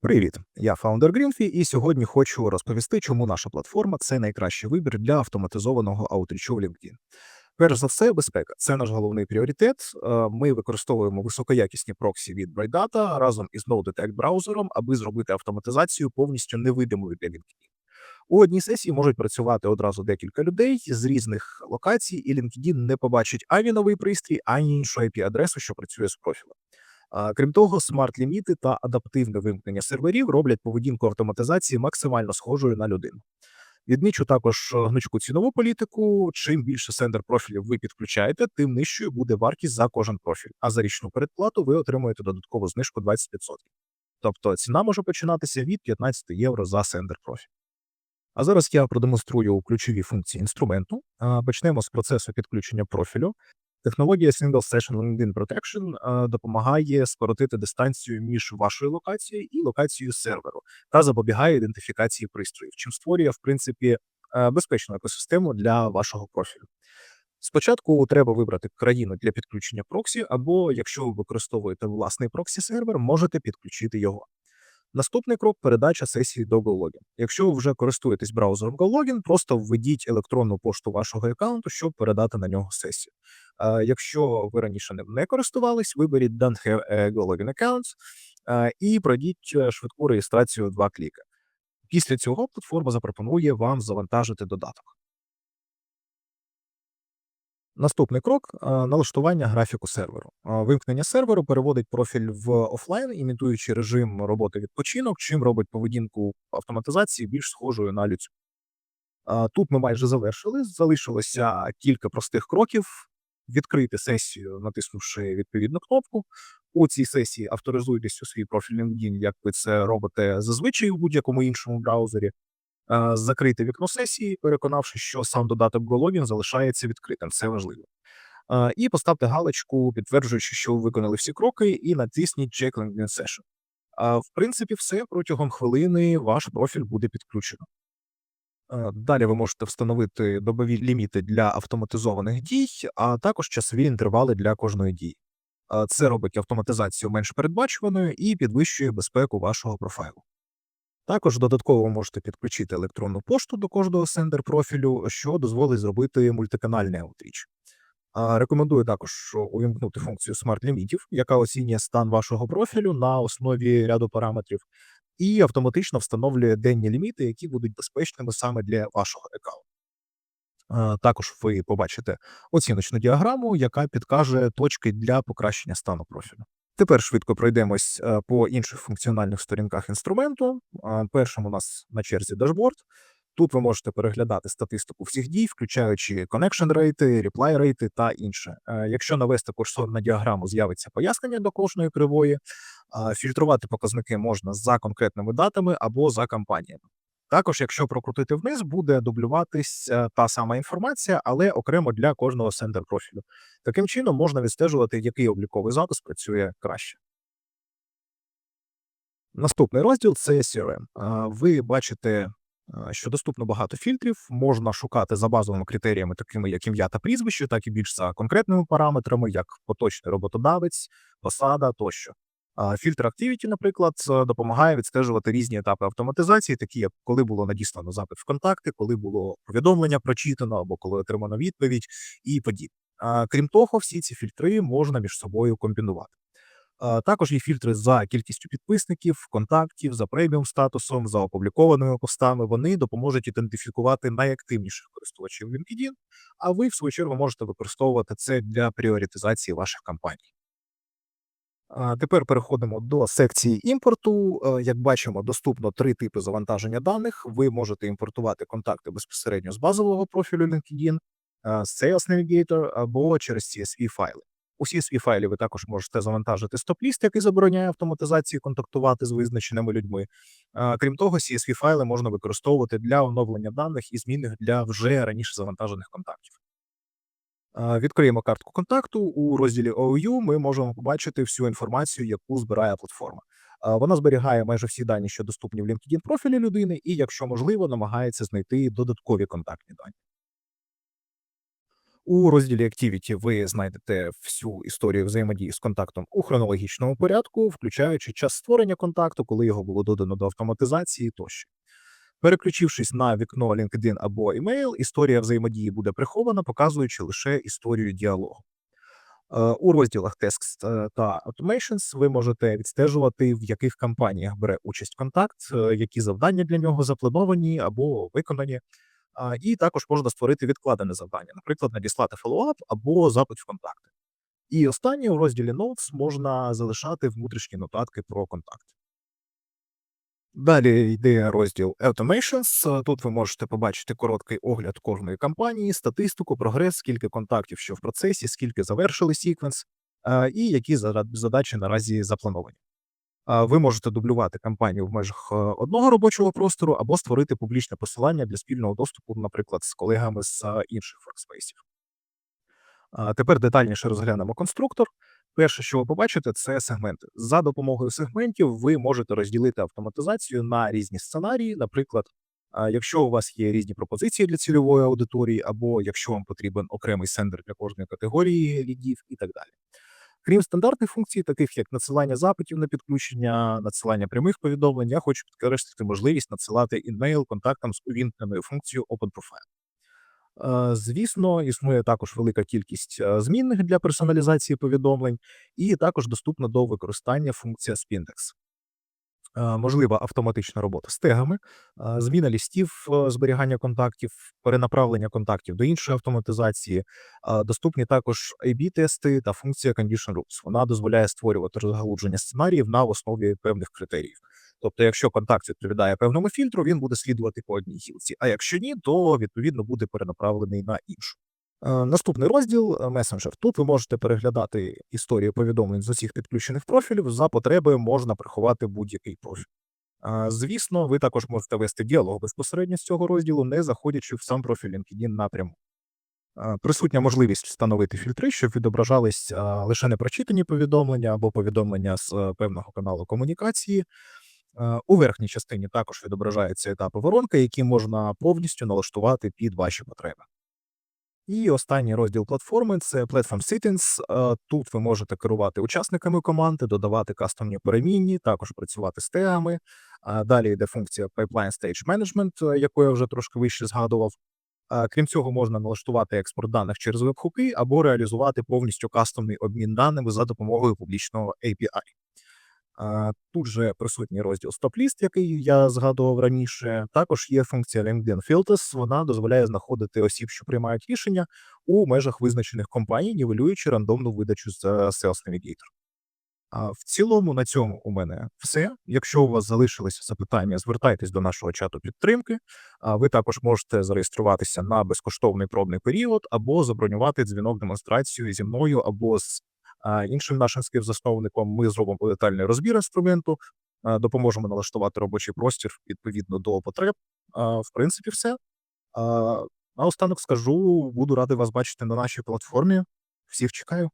Привіт, я фаундер Greenfy, і сьогодні хочу розповісти, чому наша платформа це найкращий вибір для автоматизованого аутрічу в LinkedIn. Перш за все, безпека це наш головний пріоритет. Е, Ми використовуємо високоякісні проксі від BrightData разом із NodeDetect браузером, аби зробити автоматизацію повністю невидимою для LinkedIn. У одній сесії можуть працювати одразу декілька людей з різних локацій, і LinkedIn не побачить ані новий пристрій, ані іншу IP-адресу, що працює з профілем. Крім того, смарт-ліміти та адаптивне вимкнення серверів роблять поведінку автоматизації максимально схожою на людину. Відмічу також е, гнучку цінову політику. Чим більше сендер профілів ви підключаєте, тим нижчою буде вартість за кожен профіль. А за річну передплату ви отримуєте додаткову знижку 20%. Тобто ціна може починатися від 15 євро за сендер профіль. А зараз я продемонструю ключові функції інструменту. Почнемо з процесу підключення профілю. Технологія Single Session LinkedIn Protection е, допомагає скоротити дистанцію між вашою локацією і локацією серверу та запобігає ідентифікації пристроїв, чим створює в принципі е, безпечну екосистему для вашого профілю. Спочатку треба вибрати країну для підключення проксі, або якщо ви використовуєте власний проксі сервер, можете підключити його. Наступний крок передача сесії до GoLogin. Якщо ви вже користуєтесь браузером GoLogin, просто введіть електронну пошту вашого аккаунту, щоб передати на нього сесію. Якщо ви раніше ним не користувались, виберіть Don't have a GoLogin account а, і пройдіть е, швидку реєстрацію два кліки. Після цього платформа запропонує вам завантажити додаток. Наступний крок налаштування графіку серверу. Вимкнення серверу переводить профіль в офлайн, імітуючи режим роботи відпочинок, чим робить поведінку автоматизації більш схожою на людську. Тут ми майже завершили. Залишилося кілька простих кроків. Відкрити сесію, натиснувши відповідну кнопку. У цій сесії авторизуйтесь у свій профіль LinkedIn, як ви це робите зазвичай у будь-якому іншому браузері. Закрити вікно сесії, переконавши, що сам додаток GoLogin залишається відкритим. Це важливо. І поставте галочку, підтверджуючи, що ви виконали всі кроки, і натисніть Check LinkedIn Session. В принципі, все протягом хвилини ваш профіль буде підключено. Далі ви можете встановити добові ліміти для автоматизованих дій, а також часові інтервали для кожної дії. Це робить автоматизацію менш передбачуваною і підвищує безпеку вашого профайлу. Також додатково можете підключити електронну пошту до кожного сендер профілю, що дозволить зробити мультиканальний аутріч. Рекомендую також увімкнути функцію смарт-лімітів, яка оцінює стан вашого профілю на основі ряду параметрів, і автоматично встановлює денні ліміти, які будуть безпечними саме для вашого аккаунту. Також ви побачите оціночну діаграму, яка підкаже точки для покращення стану профілю. Тепер швидко пройдемось е, по інших функціональних сторінках інструменту. Першим у нас на черзі дашборд. Тут ви можете переглядати статистику всіх дій, включаючи connection рейти, reply рейти та інше. Е, Якщо навести курсор на діаграму, з'явиться пояснення до кожної кривої. Фільтрувати показники можна за конкретними датами або за кампаніями. Також, якщо прокрутити вниз, буде дублюватись е, та сама інформація, але окремо для кожного сендер профілю. Таким чином можна відстежувати, який обліковий запис працює краще. Наступний розділ це CRM. Ви бачите, що доступно багато фільтрів. Можна шукати за базовими критеріями, такими як ім'я та прізвище, так і більш за конкретними параметрами, як поточний роботодавець, посада тощо. Фільтр Activity, наприклад, допомагає відстежувати різні етапи автоматизації, такі як коли було надіслано запит в контакти, коли було повідомлення прочитано або коли отримано відповідь і подібне. Крім того, всі ці фільтри можна між собою комбінувати. Також є фільтри за кількістю підписників, контактів, за преміум статусом, за опублікованими постами. Вони допоможуть ідентифікувати найактивніших користувачів LinkedIn, а ви, в свою чергу, можете використовувати це для пріоритизації ваших кампаній. Тепер переходимо до секції імпорту. Е, Як бачимо, доступно три типи завантаження даних. Ви можете імпортувати контакти безпосередньо з базового профілю LinkedIn, е, з Sales Navigator або через CSV файли. У CSV файлі ви також можете завантажити стоп-ліст, який забороняє автоматизації контактувати з визначеними людьми. Крім того, CSV файли можна використовувати для оновлення даних і змін для вже раніше завантажених контактів. Відкриємо картку контакту. У розділі OU ми можемо побачити всю інформацію, яку збирає платформа. Вона зберігає майже всі дані, що доступні в LinkedIn профілі людини, і, якщо можливо, намагається знайти додаткові контактні дані. У розділі Activity ви знайдете всю історію взаємодії з контактом у хронологічному порядку, включаючи час створення контакту, коли його було додано до автоматизації тощо. Переключившись на вікно LinkedIn або email, історія взаємодії буде прихована, показуючи лише історію діалогу. Е, У розділах Tasks е, та Automations ви можете відстежувати, в яких кампаніях бере участь контакт, е, які завдання для нього заплановані або виконані. І також можна створити відкладене завдання, наприклад, надіслати фоллоуап або запит в контакти. І останнє у розділі Notes можна залишати внутрішні нотатки про контакт. Далі йде розділ Automations. Тут ви можете побачити короткий огляд кожної кампанії, статистику, прогрес, скільки контактів, що в процесі, скільки завершили секвенс, і які задачі наразі заплановані. Ви можете дублювати кампанію в межах е, одного робочого простору або створити публічне посилання для спільного доступу, наприклад, з колегами з е, інших. А Тепер детальніше розглянемо конструктор. Перше, що ви побачите, це сегменти. За допомогою сегментів ви можете розділити автоматизацію на різні сценарії. Наприклад, якщо у вас є різні пропозиції для цільової аудиторії, або якщо вам потрібен окремий сендер для кожної категорії лідів і так далі. Крім стандартних функцій, таких як надсилання запитів на підключення, надсилання прямих повідомлень, я хочу підкреслити можливість надсилати імейл контактам з увімкненою функцією Open Profile. Е, Звісно, існує також велика кількість е, змінних для персоналізації повідомлень, і також доступна до використання функція Spindex. Е, Можлива автоматична робота з тегами, е, зміна лістів е, зберігання контактів, перенаправлення контактів до іншої автоматизації. Е, Доступні також A-B-тести та функція Condition Rules. Вона дозволяє створювати розгалудження сценаріїв на основі певних критеріїв. Тобто, якщо контакт відповідає певному фільтру, він буде слідувати по одній гілці. А якщо ні, то відповідно буде перенаправлений на іншу. Е, Наступний розділ е, месенджер. Тут ви можете переглядати історію повідомлень з усіх підключених профілів. За потреби можна приховати будь-який профіль. Е, Звісно, ви також можете вести діалог безпосередньо з цього розділу, не заходячи в сам профіль LinkedIn напряму. Присутня можливість встановити фільтри, щоб відображались лише непрочитані повідомлення або повідомлення з певного каналу комунікації. Е, У верхній частині також відображаються етапи воронки, які можна повністю налаштувати під ваші потреби. І останній розділ платформи це Platform Settings. Е, Тут ви можете керувати учасниками команди, додавати кастомні перемінні, також працювати з тегами. Далі йде функція Pipeline Stage Management, е, яку я вже трошки вище згадував. Крім цього, можна налаштувати експорт даних через веб-хуки або реалізувати повністю кастомний обмін даними за допомогою публічного API. Тут же присутній розділ стоп-ліст, який я згадував раніше. Також є функція LinkedIn Filters. Вона дозволяє знаходити осіб, що приймають рішення у межах визначених компаній, нівелюючи рандомну видачу з Sales Navigator. А в цілому на цьому у мене все. Якщо у вас залишилися запитання, звертайтесь до нашого чату підтримки. А ви також можете зареєструватися на безкоштовний пробний період або забронювати дзвінок демонстрацію зі мною або з а, іншим нашим співзасновником. Ми зробимо детальний розбір інструменту, допоможемо налаштувати робочий простір відповідно до потреб. В принципі, все. Наостанок скажу, буду радий вас бачити на нашій платформі. Всіх чекаю.